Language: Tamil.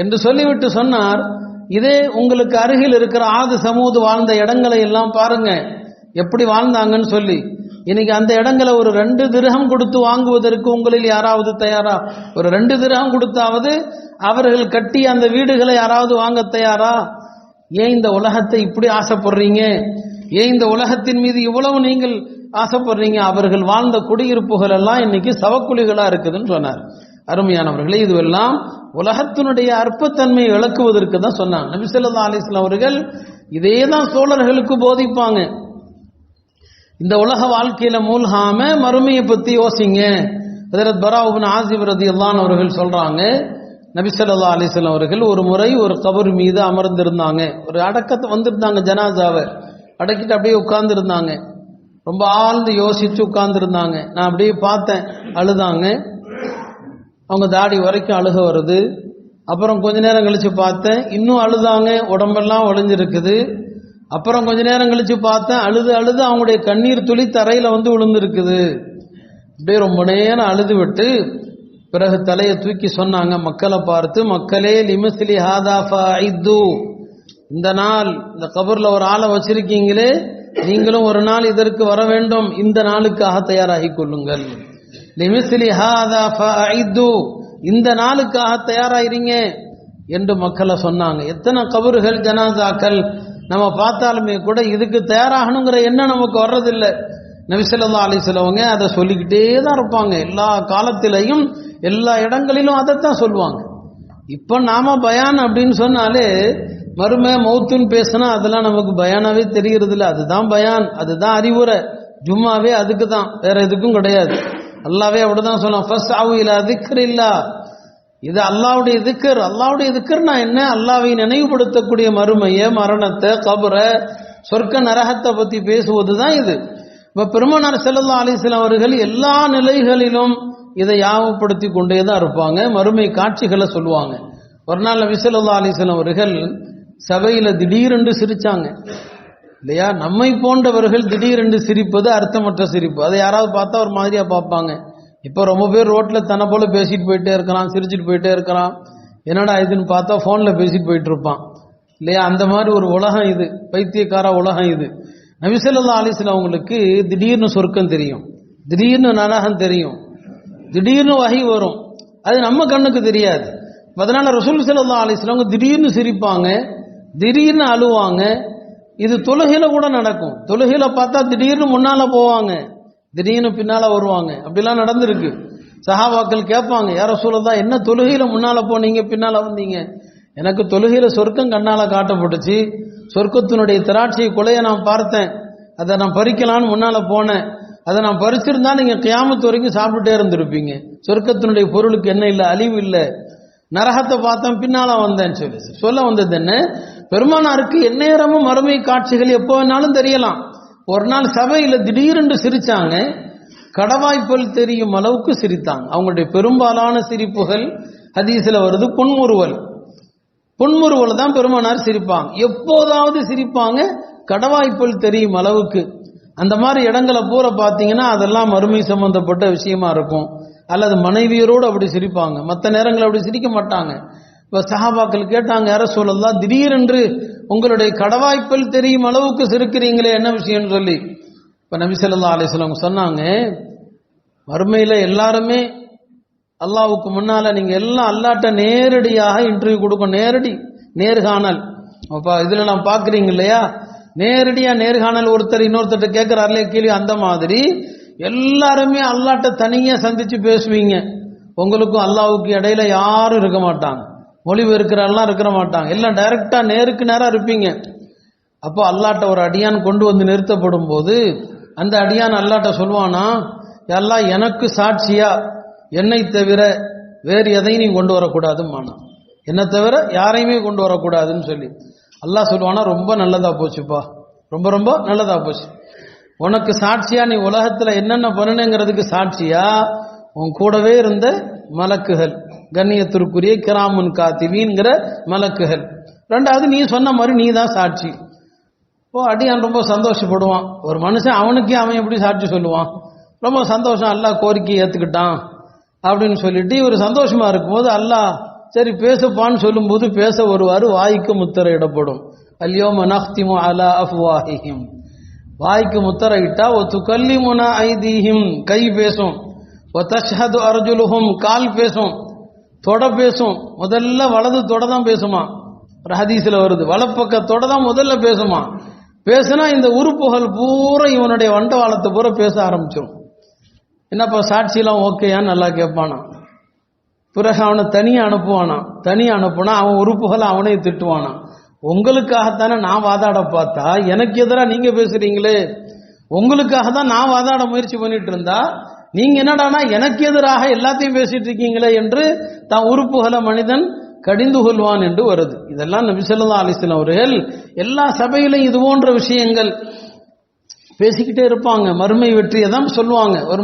என்று சொல்லிவிட்டு சொன்னார் இதே உங்களுக்கு அருகில் இருக்கிற ஆது சமூது வாழ்ந்த இடங்களை எல்லாம் பாருங்க. எப்படி வாழ்ந்தாங்கன்னு சொல்லி. இன்னைக்கு அந்த இடங்களை ஒரு ரெண்டு திரகம் கொடுத்து வாங்குவதற்கு உங்களில் யாராவது தயாரா? ஒரு ரெண்டு திரகம் கொடுத்தாவது அவர்கள் கட்டி அந்த வீடுகளை யாராவது வாங்க தயாரா? ஏன் இந்த உலகத்தை இப்படி ஆசைப்படுறீங்க? ஏன் இந்த உலகத்தின் மீது இவ்வளவு நீங்கள் ஆசைப்படுறீங்க? அவர்கள் வாழ்ந்த குடியிருப்புகள் எல்லாம் இன்னைக்கு சவக்குழிகளா இருக்குதுன்னு சொன்னார். அருமையானவர்களே இதுவெல்லாம் உலகத்தினுடைய அற்பத்தன்மையை விளக்குவதற்கு தான் சொன்னாங்க. நபிசல்லா அலிஸ்லாம் அவர்கள் இதே தான் சோழர்களுக்கு போதிப்பாங்க. இந்த உலக வாழ்க்கையில மூழ்காம மறுமையை பத்தி யோசிங்க. ஹதரத் பராவுபின் ஆசிப் ரதியல்லான் அவர்கள் சொல்றாங்க நபிசல்லா அலிஸ்லாம் அவர்கள் ஒரு முறை ஒரு கபர் மீது அமர்ந்திருந்தாங்க. ஒரு அடக்கத்தை வந்திருந்தாங்க ஜனாசாவை. அடக்கிட்டு அப்படியே உட்கார்ந்துருந்தாங்க. ரொம்ப ஆழ்ந்து யோசிச்சு உட்கார்ந்துருந்தாங்க. நான் அப்படியே பார்த்தேன் அழுதாங்க. அவங்க தாடி வரைக்கும் அழுக வருது. அப்புறம் கொஞ்ச நேரம் கழிச்சு பார்த்தேன் இன்னும் அழுதாங்க உடம்பெல்லாம் ஒளிஞ்சிருக்குது. அப்புறம் கொஞ்ச நேரம் கழிச்சு பார்த்தேன் அழுது அழுது அவங்களுடைய கண்ணீர் துளி தரையில வந்து விழுந்திருக்குது அப்படியே ரொம்ப நேரம் அழுது விட்டு பிறகு தலையை தூக்கி சொன்னாங்க மக்களை பார்த்து மக்களே லிமஸ்லி ஹாதாஃபா ஐத்து இந்த நாள் இந்த கபர்ல ஒரு ஆளை வச்சிருக்கீங்களே நீங்களும் ஒரு நாள் இதற்கு வர வேண்டும். இந்த நாளுக்காக தயாராகிக் கொள்ளுங்கள். இந்த நாளுக்காக தயாராகிறீங்க என்று மக்களை சொன்னாங்க. எத்தனை கபறுகள் ஜனாதாக்கள் நம்ம பார்த்தாலுமே கூட இதுக்கு தயாராகணுங்கிற எண்ணம் நமக்கு வர்றதில்லை. நபிசல்லா அலிஸ்லவங்க அதை சொல்லிக்கிட்டே தான் இருப்பாங்க. எல்லா காலத்திலையும் எல்லா இடங்களிலும் அதைத்தான் சொல்லுவாங்க. இப்போ நாம பயான் அப்படின்னு சொன்னாலே மறுமை மௌத்துன்னு பேசினா அதெல்லாம் நமக்கு பயானாவே தெரிகிறது இல்லை அதுதான் பயான் அதுதான் அறிவுரை. ஜும்மாவே அதுக்கு தான் வேற எதுக்கும் கிடையாது. அல்லாவே அப்படிதான் சொன்னான். ஃபர்ஸ்ட் ஆவு இல்ல திக்கர் இல்லா இது அல்லாவுடைய திக்கர். அல்லாவுடைய திக்கர்னா என்ன? அல்லாவை நினைவுபடுத்தக்கூடிய மறுமையை மரணத்தை கபரை சொர்க்க நரகத்தை பத்தி பேசுவது தான் இது. இப்ப பெருமனார் செல்லல்லா அலிஸ்லாம் அவர்கள் எல்லா நிலைகளிலும் இதை யாவப்படுத்தி கொண்டே தான் இருப்பாங்க. மறுமை காட்சிகளை சொல்லுவாங்க. ஒரு நாள் நபி ஸல்லல்லாஹு அவர்கள் சபையில திடீரென்று சிரிச்சாங்க. இல்லையா? நம்மை போன்றவர்கள் திடீரென்று சிரிப்பது அர்த்தமற்ற சிரிப்பு. அதை யாராவது பார்த்தா ஒரு மாதிரியா பார்ப்பாங்க. இப்போ ரொம்ப பேர் ரோட்ல தன்னை போல பேசிட்டு போயிட்டே இருக்கிறான் சிரிச்சிட்டு போயிட்டே இருக்கிறான் என்னடா இதுன்னு பார்த்தா போன்ல பேசிட்டு போயிட்டு இருப்பான். இல்லையா? அந்த மாதிரி ஒரு உலகம் இது. பைத்தியக்கார உலகம் இது. நபிசல்லா அலிஸ்லாம் அவங்களுக்கு திடீர்னு சொர்க்கம் தெரியும். திடீர்னு நரகம் தெரியும். திடீர்னு வகை வரும். அது நம்ம கண்ணுக்கு தெரியாது. அதனால ரசூல் சல்லா அவங்க திடீர்னு சிரிப்பாங்க திடீர்னு அழுவாங்க இது தொழுகையில கூட நடக்கும். தொழுகையில பார்த்தா திடீர்னு முன்னால போவாங்க. திடீர்னு பின்னால வருவாங்க. அப்படிலாம் நடந்திருக்கு. சஹாபாக்கள் கேட்பாங்க யாரோ சொல்லதா என்ன தொழுகையில முன்னால போனீங்க பின்னால வந்தீங்க? எனக்கு தொழுகையில சொர்க்கம் கண்ணால காட்டப்பட்டுச்சு. சொர்க்கத்தினுடைய திராட்சை கொலையை நான் பார்த்தேன். அதை நான் பறிக்கலான்னு முன்னால போனேன். அதை நான் பறிச்சிருந்தா நீங்க கியாமத்து வரைக்கும் சாப்பிட்டுட்டே இருந்திருப்பீங்க. சொர்க்கத்தினுடைய பொருளுக்கு என்ன இல்லை அழிவு இல்லை. நரகத்தை பார்த்தேன் பின்னால வந்தேன்னு சொல்லி. சொல்ல வந்தது என்ன? பெருமானாருக்கு எந்நேரமும் மறுமை காட்சிகள் எப்போ வேணாலும் தெரியலாம். ஒரு நாள் சபையில திடீரென்று சிரிச்சாங்க. கடவாய்ப்பல் தெரியும் அளவுக்கு சிரித்தாங்க. அவங்களுடைய பெரும்பாலான சிரிப்புகள் ஹதீஸில் வருது புன்முறுவல். புன்முறுவல் தான் பெருமானார் சிரிப்பாங்க. எப்போதாவது சிரிப்பாங்க கடவாய்ப்பல் தெரியும் அளவுக்கு. அந்த மாதிரி இடங்களை பூரா பார்த்தீங்கன்னா அதெல்லாம் மறுமை சம்பந்தப்பட்ட விஷயமா இருக்கும். அல்லது மனைவியரோடு அப்படி சிரிப்பாங்க. மற்ற நேரங்கள் அப்படி சிரிக்க மாட்டாங்க. இப்போ சஹாபாக்கள் கேட்டாங்க யார சொல்லலாம் திடீரென்று உங்களுடைய கடவாய்ப்பல் தெரியும் அளவுக்கு சிரிக்கிறீங்களே என்ன விஷயம்னு சொல்லி? இப்போ நபிசல்லா அலிஸ்லாம் சொன்னாங்க வறுமையில் எல்லாருமே அல்லாவுக்கு முன்னால நீங்கள் எல்லாம் அல்லாட்ட நேரடியாக இன்டர்வியூ கொடுக்கும் நேரடி நேர்காணல். அப்போ இதில் நான் பார்க்குறீங்க இல்லையா? நேரடியாக நேர்காணல் ஒருத்தர் இன்னொருத்தர் கேட்குறாருலே கேள்வி அந்த மாதிரி எல்லாருமே அல்லாட்ட தனியாக சந்திச்சு பேசுவீங்க. உங்களுக்கும் அல்லாவுக்கு இடையில யாரும் இருக்க மாட்டாங்க. மொழிபெயர்க்கிறெல்லாம் இருக்கிற மாட்டாங்க. எல்லாம் டைரக்டா நேருக்கு நேராக இருப்பீங்க. அப்போ அல்லாட்ட ஒரு அடியான் கொண்டு வந்து நிறுத்தப்படும் போது அந்த அடியான் அல்லாட்ட சொல்லுவானா எல்லாம் எனக்கு சாட்சியா? என்னை தவிர வேறு எதையும் நீ கொண்டு வரக்கூடாதுமானா என்னை தவிர யாரையுமே கொண்டு வரக்கூடாதுன்னு சொல்லி. அல்லாஹ் சொல்லுவானா ரொம்ப நல்லதா போச்சுப்பா. ரொம்ப ரொம்ப நல்லதா போச்சு. உனக்கு சாட்சியா? நீ உலகத்தில் என்னென்ன பண்ணணுங்கிறதுக்கு சாட்சியா? உன் கூடவே இருந்த மலக்குகள். கண்ணியத்திற்குரிய கிராமன் காத்திவிங்கிற மலக்குகள். ரெண்டாவது நீ சொன்ன மாதிரி நீ தான் சாட்சி. ஓ அடியான் ரொம்ப சந்தோஷப்படுவான். ஒரு மனுஷன் அவனுக்கே அவன் எப்படி சாட்சி சொல்லுவான்? ரொம்ப சந்தோஷம் அல்லாஹ் கோரிக்கை ஏற்றுக்கிட்டான் அப்படின்னு சொல்லிட்டு இவர் சந்தோஷமா இருக்கும்போது அல்லாஹ் சரி பேசப்பான்னு சொல்லும்போது பேச வருவாரு வாய்க்கு முத்திரையிடப்படும் அல்யோம நஹ்திமு அலா அஃப்வாஹிஹிம். வாய்க்கு முத்தரையிட்டா ஒத்து கல்லி முனா ஐதீஹிம் கை பேசும். ஒ தஷ்ஹது அர்ஜுலுஹும் கால் பேசும். தொட பேசும். முதல்ல வலது தொட தான் பேசுமா? ஒரு ஹதீஸில் வருது. வலப்பக்க தொட தான் முதல்ல பேசுமா? பேசுனா இந்த உறுப்புகள் பூரா இவனுடைய வண்டவாளத்தை பூரா பேச ஆரம்பிச்சிடும் என்னப்பா சாட்சியெல்லாம் ஓகேயான்னு நல்லா கேட்பானா? பிறகு அவனை தனியாக அனுப்புவானா? தனியாக அனுப்புனா அவன் உறுப்புகளை அவனே திட்டுவானா? உங்களுக்காகத்தானே நான் வாதாட பார்த்தா எனக்கு எதிராக நீங்கள் பேசுகிறீங்களே உங்களுக்காக தான் நான் வாதாட முயற்சி பண்ணிட்டு இருந்தா நீங்க என்னடானா எனக்கு எதிராக எல்லாத்தையும் பேசிட்டு இருக்கீங்களே என்று தான் உறுப்புகள மனிதன் கடிந்து கொள்வான் என்று வருது. இதெல்லாம் நபிசல்லா ஸல்லல்லாஹு அவர்கள் எல்லா சபையிலும் இது போன்ற விஷயங்கள் பேசிக்கிட்டே இருப்பாங்க. மறுமை வெற்றியை தான் சொல்லுவாங்க. ஒரு